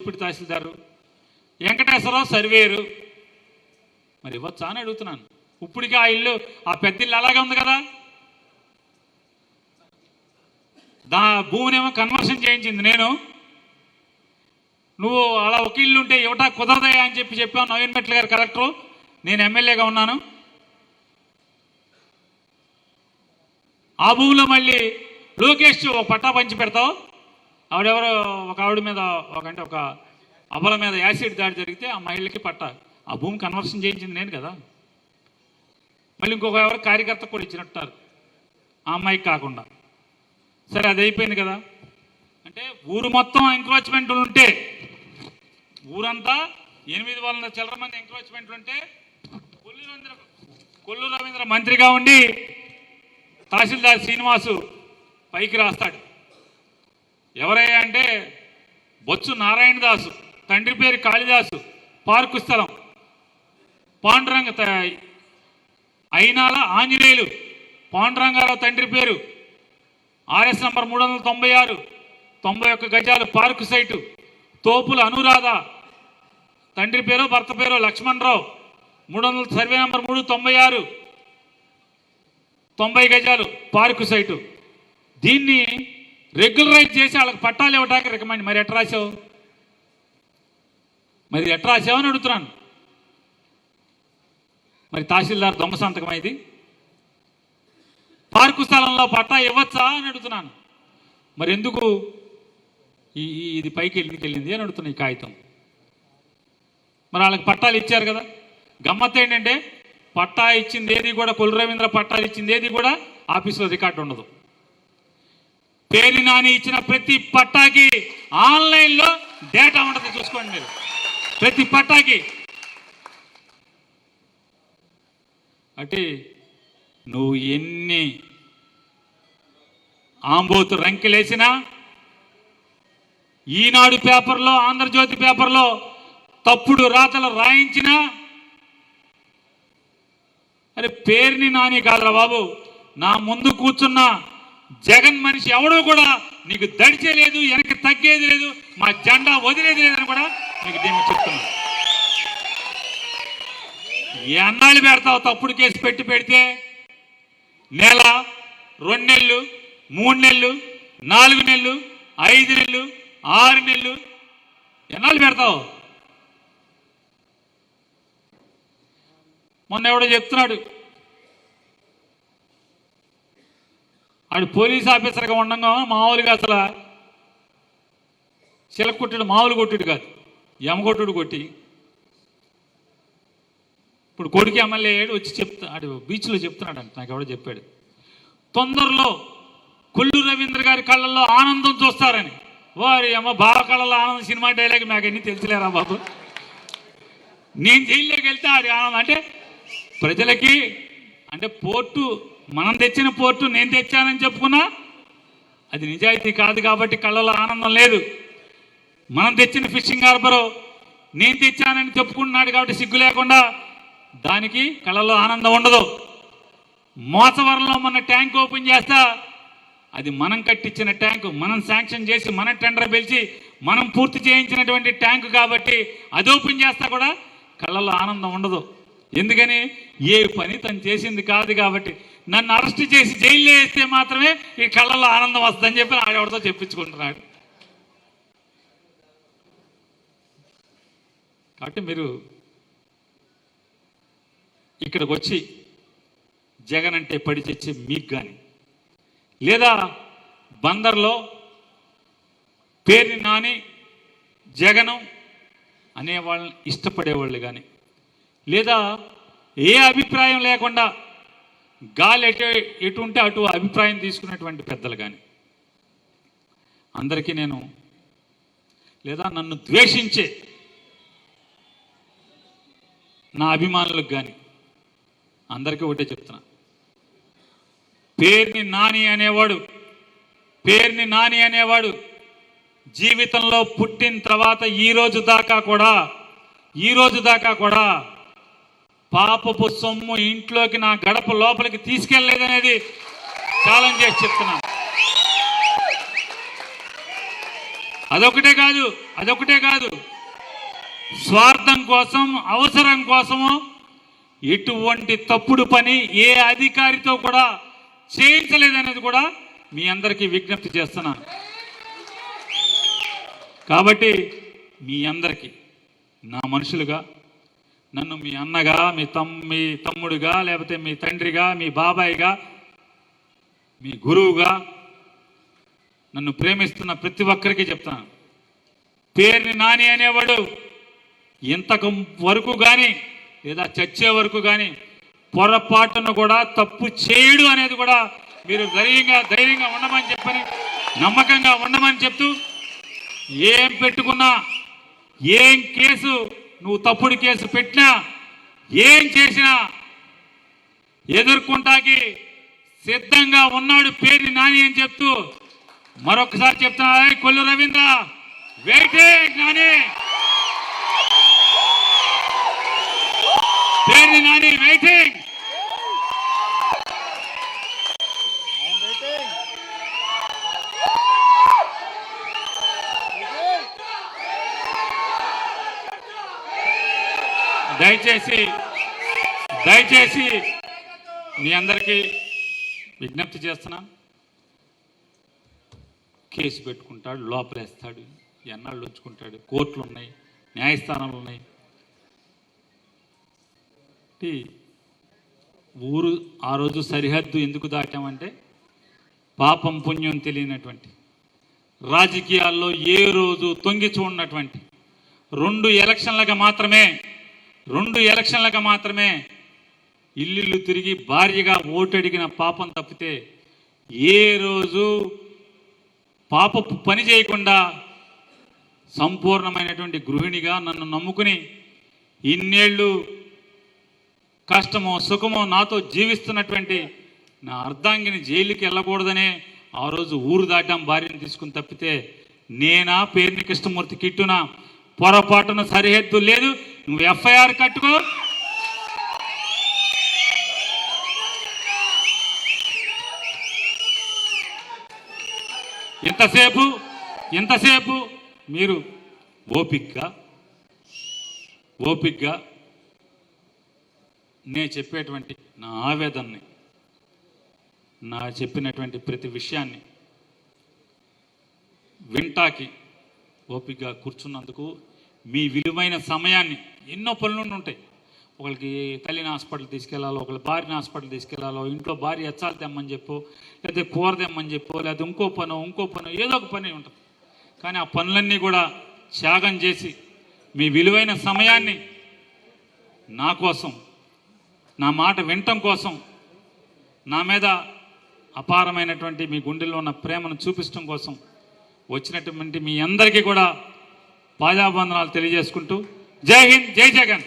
ఇప్పుడు తహసీల్దారు? వెంకటేశ్వరరావు సర్వేరు మరి ఇవ్వచ్చా అని అడుగుతున్నాను. ఇప్పటికీ ఆ ఇల్లు ఆ పెద్ద ఇల్లు అలాగే ఉంది కదా? దా భూమినేమో కన్వర్షన్ చేయించింది నేను. నువ్వు అలా ఒక ఇల్లు ఉంటే ఇవ్వటా కుదరదయా అని చెప్పి చెప్పాను నవీన్ మెట్ల గారు కలెక్టరు. నేను ఎమ్మెల్యేగా ఉన్నాను. ఆ భూమిలో మళ్ళీ లోకేష్ ఒక పట్టా పంచి పెడతావు? ఆవిడెవరో ఒక ఆవిడ మీద ఒక అంటే ఒక అబల మీద యాసిడ్ దాడి జరిగితే ఆ మహిళకి పట్ట. ఆ భూమి కన్వర్షన్ చేయించింది నేను కదా. మళ్ళీ ఇంకొక ఎవరు కార్యకర్త కూడా ఇచ్చినట్టారు ఆ అమ్మాయికి కాకుండా. సరే అది అయిపోయింది కదా. అంటే ఊరు మొత్తం ఎంక్రోచ్మెంట్లు ఉంటే ఊరంతా ఎనిమిది వందల చిల్లర మంది ఎంక్రోచ్మెంట్లు ఉంటే కొల్లు రవీంద్ర కొల్లు రవీంద్ర మంత్రిగా ఉండి తహసీల్దార్ శ్రీనివాసు పైకి రాస్తాడు. ఎవరయ్యా అంటే బొత్సు నారాయణ దాసు తండ్రి పేరు కాళిదాసు పార్కు స్థలం పాండురంగ త- అయినాల ఆంజనేయులు పాండురంగారావు తండ్రి పేరు ఆర్ఎస్ నంబర్ మూడు వందల తొంభై ఆరు తొంభై ఒక్క గజాలు పార్కు సైటు తోపుల అనురాధ తండ్రి పేరు భర్త పేరు లక్ష్మణరావు మూడు వందల సర్వే నంబర్ మూడు తొంభై ఆరు తొంభై గజాలు పార్కు సైటు. దీన్ని రెగ్యులరైజ్ చేసి వాళ్ళకి పట్టాలు ఇవ్వడానికి రికమెండ్ మరి ఎట్ రాసావు మరి ఎట్ రాసావు అని అడుగుతున్నాను. మరి తహసీల్దార్ దొంగ సంతకం ఇది పార్కు స్థలంలో పట్టా ఇవ్వచ్చా అని అడుగుతున్నాను. మరి ఎందుకు ఈ ఇది పైకి వెళ్ళింది వెళ్ళింది అని అడుగుతున్నా ఈ కాగితం. మరి వాళ్ళకి పట్టాలు ఇచ్చారు కదా. గమ్మత్ ఏంటంటే పట్టా ఇచ్చింది ఏది కూడా కుల రవీంద్ర పట్టాలు ఇచ్చింది ఏది కూడా ఆఫీసులో రికార్డు ఉండదు. పేరు నాని ఇచ్చిన ప్రతి పట్టాకి ఆన్లైన్లో డేటా ఉంటుంది చూసుకోండి మీరు. ప్రతి పట్టాకి. అంటే నువ్వు ఎన్ని ఆంబోతు రంకెలేసినా ఈనాడు పేపర్లో ఆంధ్రజ్యోతి పేపర్లో తప్పుడు రాతలు రాయించినా అరే పేరుని నాని కాదురా బాబు నా ముందు కూర్చున్న జగన్ మనిషి ఎవడో కూడా నీకు దడిచే లేదు వెనక్కి తగ్గేది లేదు మా జెండా వదిలేది లేదని కూడా నీకు దీన్ని చెప్తున్నా. ఎన్నాళ్ళు పెడతావు తప్పుడు కేసు పెట్టి పెడితే? నెల రెండు నెలలు మూడు నెలలు నాలుగు నెలలు ఐదు నెలలు ఆరు నెలలు ఎన్నాళ్ళు పెడతావు? మొన్న ఎవడో చెప్తున్నాడు ఆడు పోలీస్ ఆఫీసర్గా ఉండగా మామూలుగా అసలు చిలక కొట్టుడు మామూలు కొట్టుడు కాదు. యమగొట్టుడు కొట్టి. ఇప్పుడు కొడుకు ఎమ్మెల్యే అయ్యాడు వచ్చి చెప్తా ఆడు బీచ్లో చెప్తున్నాడు అంట నాకు ఎవడో చెప్పాడు. తొందరలో కొల్లు రవీంద్ర గారి కళ్ళల్లో ఆనందం చూస్తారని. వారి అమ్మ బావ కళ్ళల్లో ఆనందం సినిమా డైలాగ్ నాకు అన్ని తెలిసిలేరా బాబు? నేను జైల్లోకి వెళ్తే ఆడి ఆనందం అంటే ప్రజలకి అంటే పోర్టు మనం తెచ్చిన పోర్టు నేను తెచ్చానని చెప్పుకున్నా? అది నిజాయితీ కాదు కాబట్టి కళ్ళలో ఆనందం లేదు. మనం తెచ్చిన ఫిషింగ్ హార్బరు నేను తెచ్చానని చెప్పుకుంటున్నాడు కాబట్టి సిగ్గు లేకుండా దానికి కళ్ళలో ఆనందం ఉండదు. మోసవరంలో మొన్న ట్యాంక్ ఓపెన్ చేస్తా అది మనం కట్టించిన ట్యాంకు మనం శాంక్షన్ చేసి మన టెండర్ పిలిచి మనం పూర్తి చేయించినటువంటి ట్యాంకు కాబట్టి అది ఓపెన్ చేస్తా కూడా కళ్ళలో ఆనందం ఉండదు. ఎందుకని? ఏ పని తను చేసింది కాదు కాబట్టి. నన్ను అరెస్ట్ చేసి జైల్లో వేస్తే మాత్రమే ఈ కళ్ళల్లో ఆనందం వస్తుందని చెప్పి ఆడవాడితో చెప్పించుకుంటున్నాడు. కాబట్టి మీరు ఇక్కడికి వచ్చి జగన్ అంటే పడి తెచ్చే మీకు కానీ లేదా బందర్లో పేరుని నాని జగను అనే వాళ్ళని ఇష్టపడేవాళ్ళు కానీ లేదా ఏ అభిప్రాయం లేకుండా గాలి ఎటు ఎటు ఉంటే అటు అభిప్రాయం తీసుకున్నటువంటి పెద్దలు కానీ అందరికీ నేను లేదా నన్ను ద్వేషించే నా అభిమానులకు కానీ అందరికీ ఒకటే చెప్తున్నా. పేరుని నాని అనేవాడు పేరుని నాని అనేవాడు జీవితంలో పుట్టిన తర్వాత ఈ రోజు దాకా కూడా ఈ రోజు దాకా కూడా పాపపు సొమ్ము ఇంట్లోకి నా గడప లోపలికి తీసుకెళ్ళేదనేది ఛాలెంజ్ చేసి చెప్తున్నాను అదొకటే కాదు అదొకటే కాదు. స్వార్థం కోసం అవసరం కోసము ఎటువంటి తప్పుడు పని ఏ అధికారితో కూడా చేయించలేదనేది కూడా మీ అందరికీ విజ్ఞప్తి చేస్తున్నాను కాబట్టి మీ అందరికీ నా మనుషులుగా నన్ను మీ అన్నగా మీ తమ్ మీ తమ్ముడుగా లేకపోతే మీ తండ్రిగా మీ బాబాయిగా మీ గురువుగా నన్ను ప్రేమిస్తున్న ప్రతి ఒక్కరికి చెప్తాను పేరుని నాని అనేవాడు ఇంతకు వరకు కానీ లేదా చచ్చే వరకు కానీ పొరపాటును కూడా తప్పు చేయడు అనేది కూడా మీరు ధైర్యంగా ధైర్యంగా ఉండమని చెప్పని నమ్మకంగా ఉండమని చెప్తూ ఏం పెట్టుకున్నా ఏం కేసు నువ్వు తప్పుడు కేసు పెట్టినా ఏం చేసినా ఎదుర్కొంటాకి సిద్ధంగా ఉన్నాడు పేరు నాని అని చెప్తూ మరొకసారి చెప్తున్నా కొల్లు రవీంద్ర వెయిటింగ్ నాని. పేరు నాని వెయిటింగ్ దయచేసి దయచేసి మీ అందరికీ విజ్ఞప్తి చేస్తున్నాను కేసు పెట్టుకుంటాడు లోపలేస్తాడు ఎన్నాళ్ళు ఉంచుకుంటాడు కోర్టులు ఉన్నాయి న్యాయస్థానాలు ఉన్నాయి ఊరు ఆ రోజు సరిహద్దు ఎందుకు దాటామంటే పాపం పుణ్యం తెలియనటువంటి రాజకీయాల్లో ఏ రోజు తొంగి చూడనటువంటి రెండు ఎలక్షన్లకు మాత్రమే రెండు ఎలక్షన్లకు మాత్రమే ఇల్లు తిరిగి భార్యగా ఓటడిగిన పాపం తప్పితే ఏ రోజు పాపపు పని చేయకుండా సంపూర్ణమైనటువంటి గృహిణిగా నన్ను నమ్ముకుని ఇన్నేళ్ళు కష్టమో సుఖమో నాతో జీవిస్తున్నటువంటి నా అర్ధాంగిని జైలుకి వెళ్ళకూడదనే ఆ రోజు ఊరు దాటాం భార్యను తీసుకుని తప్పితే నేనా పేరుని కృష్ణమూర్తి కిట్టున? పొరపాటున సరిహద్దు లేదు నువ్వు ఎఫ్ఐఆర్ కట్టుకో. ఎంతసేపు ఎంతసేపు మీరు ఓపిక్గా ఓపిక్గా నేను చెప్పేటువంటి నా ఆవేదనని నా చెప్పినటువంటి ప్రతి విషయాన్ని వింటాకి ఓపికగా కూర్చున్నందుకు మీ విలువైన సమయాన్ని ఎన్నో పనులు ఉంటాయి. ఒకరికి తల్లిని హాస్పిటల్ తీసుకెళ్ళాలో ఒకళ్ళ భార్యని హాస్పిటల్ తీసుకెళ్ళాలో ఇంట్లో భార్య ఎచ్చాలు తెమ్మని చెప్పు లేకపోతే కూర తెమ్మని చెప్పు లేదా ఇంకో పను ఇంకో పను ఏదో ఒక పని ఉంటుంది. కానీ ఆ పనులన్నీ కూడా త్యాగం చేసి మీ విలువైన సమయాన్ని నా కోసం నా మాట వినటం కోసం నా మీద అపారమైనటువంటి మీ గుండెల్లో ఉన్న ప్రేమను చూపించడం కోసం వచ్చినటువంటి మీ అందరికీ కూడా పాదాబంధనాలు తెలియజేసుకుంటూ జై హింద్ జై జగన్.